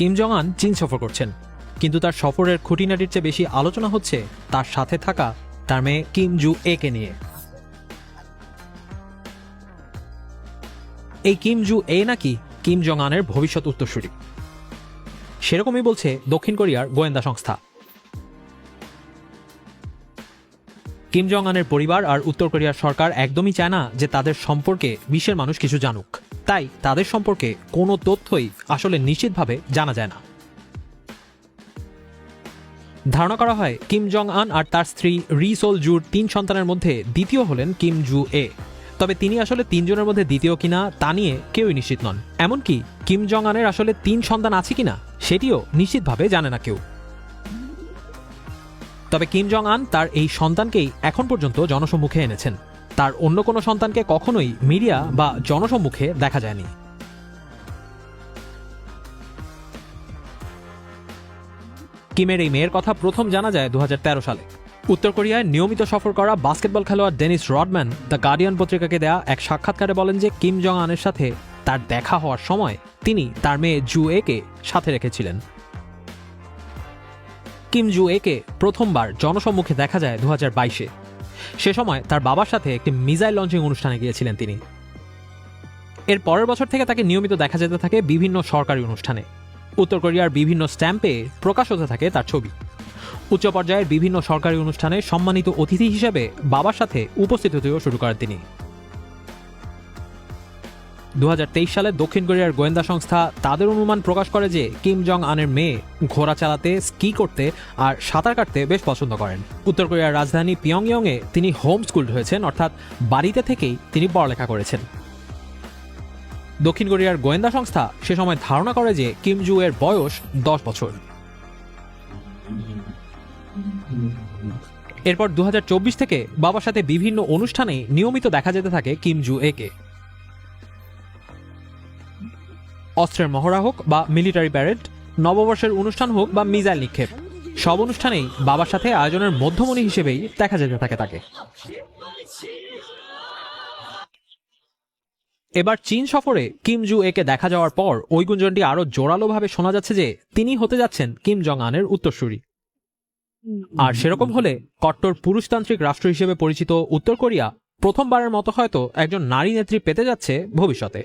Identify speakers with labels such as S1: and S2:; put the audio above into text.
S1: Kim Jong আন চীন সফর করছেন। কিন্তু তার সফরের খুঁটিনাটির চেয়ে বেশি আলোচনা হচ্ছে তার সাথে থাকা তার মেয়ে কিম জু একে নিয়ে। এই কিম জু এ নাকি কিম জং আনের ভবিষ্যৎ উত্তরসূরি? সেরকমই বলছে দক্ষিণ কোরিয়ার গোয়েন্দা সংস্থা। কিম জং আনের পরিবার আর উত্তর কোরিয়ার সরকার একদমই চায় না যে তাদের সম্পর্কে বিশ্বের মানুষ কিছু জানুক। তাই তাদের সম্পর্কে কোনো তথ্যই আসলে নিশ্চিতভাবে জানা যায় না। ধারণা করা হয়, কিম জং আন আর তার স্ত্রী রি সোল জুর তিন সন্তানের মধ্যে দ্বিতীয় হলেন কিম জু এ তবে তিনি আসলে তিনজনের মধ্যে দ্বিতীয় কিনা তা নিয়ে কেউই নিশ্চিত নন। এমনকি কিম জং আনের আসলে তিন সন্তান আছে কিনা সেটিও নিশ্চিতভাবে জানে না কেউ। তবে কিম জং আন তার এই সন্তানকেই এখন পর্যন্ত জনসম্মুখে এনেছেন। তার অন্য কোনো সন্তানকে কখনোই মিডিয়া বা জনসম্মুখে দেখা যায়নি। কিমের এই মেয়ের কথা প্রথম জানা যায় দু হাজার তেরো সালে। উত্তর কোরিয়ায় নিয়মিত সফর করা বাস্কেটবল খেলোয়াড় ডেনিস রডম্যান দ্য গার্ডিয়ান পত্রিকাকে দেয়া এক সাক্ষাৎকারে বলেন যে কিম জং আনের সাথে তার দেখা হওয়ার সময় তিনি তার মেয়ে জু একে সাথে রেখেছিলেন। কিম জু একে প্রথমবার জনসম্মুখে দেখা যায় দু বাইশে। সে সময় তার বাবার সাথে একটি মিজাইল লঞ্চিং অনুষ্ঠানে গিয়েছিলেন তিনি। এর পরের বছর থেকে তাকে নিয়মিত দেখা যেতে থাকে বিভিন্ন সরকারি অনুষ্ঠানে। উত্তর কোরিয়ার বিভিন্ন স্ট্যাম্পে প্রকাশ হতে থাকে তার ছবি। উচ্চ পর্যায়ের বিভিন্ন সরকারি অনুষ্ঠানে সম্মানিত অতিথি হিসেবে বাবার সাথে উপস্থিত হতেও শুরু করেন তিনি। দু হাজার তেইশ সালে দক্ষিণ কোরিয়ার গোয়েন্দা সংস্থা তাদের অনুমান প্রকাশ করে যে কিম জং আনের মেয়ে ঘোড়া চালাতে, স্কি করতে আর সাঁতার কাটতে বেশ পছন্দ করেন। উত্তর কোরিয়ার রাজধানী পিয়ংইয়ংয়ে তিনি হোম স্কুল হয়েছেন, অর্থাৎ বাড়িতে থেকেই তিনি পড়ালেখা করেছেন। দক্ষিণ কোরিয়ার গোয়েন্দা সংস্থা সে সময় ধারণা করে যে কিম জু এর বয়স দশ বছর। এরপর দু হাজার চব্বিশ থেকে বাবার সাথে বিভিন্ন অনুষ্ঠানে নিয়মিত দেখা যেতে থাকে কিম জু একে অস্ত্রের মহড়া হোক বা মিলিটারি প্যারেড নববর্ষের অনুষ্ঠান হোক বা মিসাইল নিক্ষেপ, সব অনুষ্ঠানেই বাবার সাথে আয়োজনের মধ্যমণি হিসেবেই দেখা যেতে থাকে তাকে। এবার চীন সফরে কিম জু একে দেখা যাওয়ার পর ওই গুঞ্জনটি আরও জোরালোভাবে শোনা যাচ্ছে যে তিনি হতে যাচ্ছেন কিম জং আনের উত্তরসূরি। আর সেরকম হলে কট্টর পুরুষতান্ত্রিক রাষ্ট্র হিসেবে পরিচিত উত্তর কোরিয়া প্রথমবারের মতো হয়তো একজন নারী নেত্রী পেতে যাচ্ছে ভবিষ্যতে।